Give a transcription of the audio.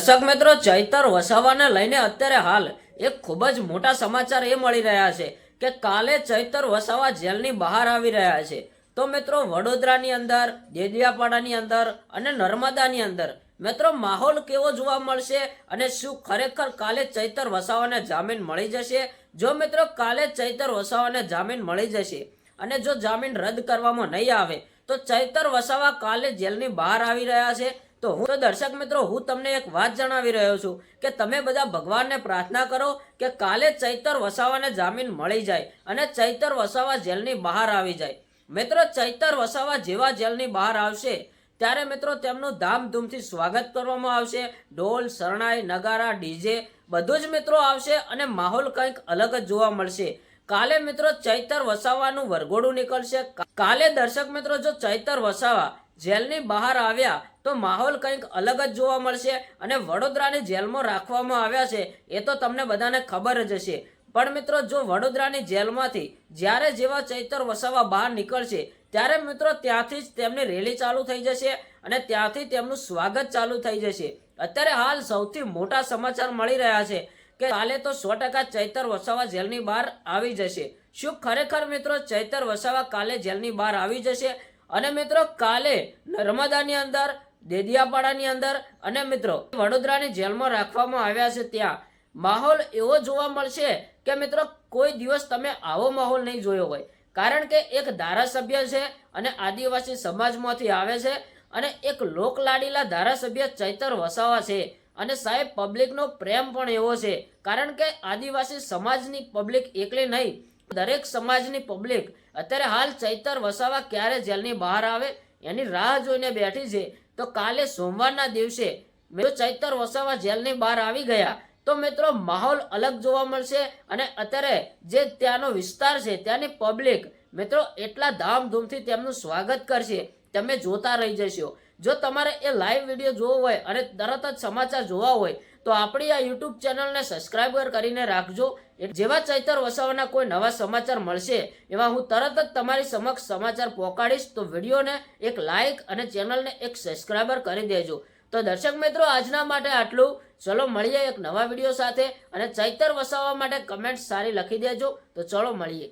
દર્શક મિત્રો, ચૈતર વસાવાને લઈને અત્યારે હાલ એક ખૂબ જ મોટા સમાચાર એ મળી રહ્યા છે કે કાલે ચૈતર વસાવા જેલની બહાર આવી રહ્યા છે. તો મિત્રો, વડોદરાની અંદર દેડિયાપાડાની અંદર અને નર્મદાની અંદર, મિત્રો, માહોલ કેવો જોવા મળશે અને શું ખરેખર કાલે ચૈતર વસાવાને જામીન મળી જશે? જો મિત્રો, કાલે ચૈતર વસાવાને જામીન મળી જશે અને જો જામીન રદ કરવામાં નહીં આવે, તો ચૈતર વસાવા કાલે જેલની બહાર આવી રહ્યા છે. તો હું તો દર્શક મિત્રો, હું તમને એક વાત જણાવી રહ્યો છું કે તમે બધા ભગવાનને પ્રાર્થના કરો કે કાલે ચૈતર વસાવાને જામીન મળી જાય અને ચૈતર વસાવા જેલની બહાર આવી જાય. મિત્રો, ચૈતર વસાવા જેવા જેલની બહાર આવશે ત્યારે મિત્રો તેમનું ધામધૂમથી સ્વાગત કરવામાં આવશે. ઢોલ, શરણાઈ, નગારા, ડીજે બધું જ મિત્રો આવશે અને માહોલ કંઈક અલગ જ જોવા મળશે. કાલે મિત્રો ચૈતર વસાવાનું વરઘોડું નીકળશે. કાલે દર્શક મિત્રો જો ચૈતર વસાવા જેલની બહાર આવ્યા તો માહોલ કંઈક અલગ જ જોવા મળશે અને વડોદરાની જેલમાં રાખવામાં આવ્યા છે, એ તો તમને બધાને ખબર જ હશે. પણ મિત્રો, જો વડોદરાની જેલમાંથી જ્યારે જેવા ચૈતર વસાવા બહાર નીકળશે, ત્યારે મિત્રો ત્યાંથી જ તેમની રેલી ચાલુ થઈ જશે અને ત્યાંથી તેમનું સ્વાગત ચાલુ થઈ જશે. અત્યારે હાલ સૌથી મોટા સમાચાર મળી રહ્યા છે કે કાલે તો સો ટકા ચૈતર વસાવા જેલની બહાર આવી જશે. શું ખરેખર મિત્રો ચૈતર વસાવા કાલે જેલની બહાર આવી જશે? અને મિત્રો કાલે નર્મદાની અંદર, દેદિયાપાડાની અંદર અને મિત્રો વડોદરાની જેલમાં રાખવામાં આવ્યા છે ત્યાં. માહોલ એવો જોવા મળશે કે મિત્રો કોઈ દિવસ તમે આવો માહોલ નહીં જોયો હોય. કારણ કે એક ધારાસભ્ય છે અને આદિવાસી સમાજમાંથી આવે છે અને એક લોકલાડીલા ધારાસભ્ય ચૈતર વસાવા છે. અને સાહેબ પબ્લિકનો પ્રેમ પણ એવો છે. કારણ કે આદિવાસી સમાજની પબ્લિક એકલી નહીં દરેક સમાજની પબ્લિક અત્યારે હાલ ચૈતર વસાવા ક્યારે જેલની બહાર આવે? એની રાહ જોઈને બેઠી છે. તો કાલે સોમવારના દિવસે મિત્રો ચૈતર વસાવા જેલની બહાર આવી ગયા, તો મિત્રો માહોલ અલગ જોવા મળશે અને અત્યારે જે ત્યાંનો વિસ્તાર છે, ત્યાંની પબ્લિક મિત્રો એટલા ધામધૂમથી તેમનું સ્વાગત કરશે. તમે જોતા રહી જશો. જો તમારે એ લાઈવ વીડિયો જોવો હોય અને તરત જ સમાચાર જોવા હોય તો આપણી આ યુટ્યુબ ચેનલને સબસ્ક્રાઈબર કરીને રાખજો. જેવા ચૈતર વસાવાના કોઈ નવા સમાચાર મળશે, એવા હું તરત જ તમારી સમક્ષ સમાચાર પહોંચાડીશ તો વિડીયોને એક લાઇક અને ચેનલને એક સબસ્ક્રાઈબર કરી દેજો. તો દર્શક મિત્રો, આજના માટે આટલું. ચલો, મળીએ એક નવા વીડિયો સાથે અને ચૈતર વસાવા માટે કમેન્ટ સારી લખી દેજો. તો ચલો, મળીએ.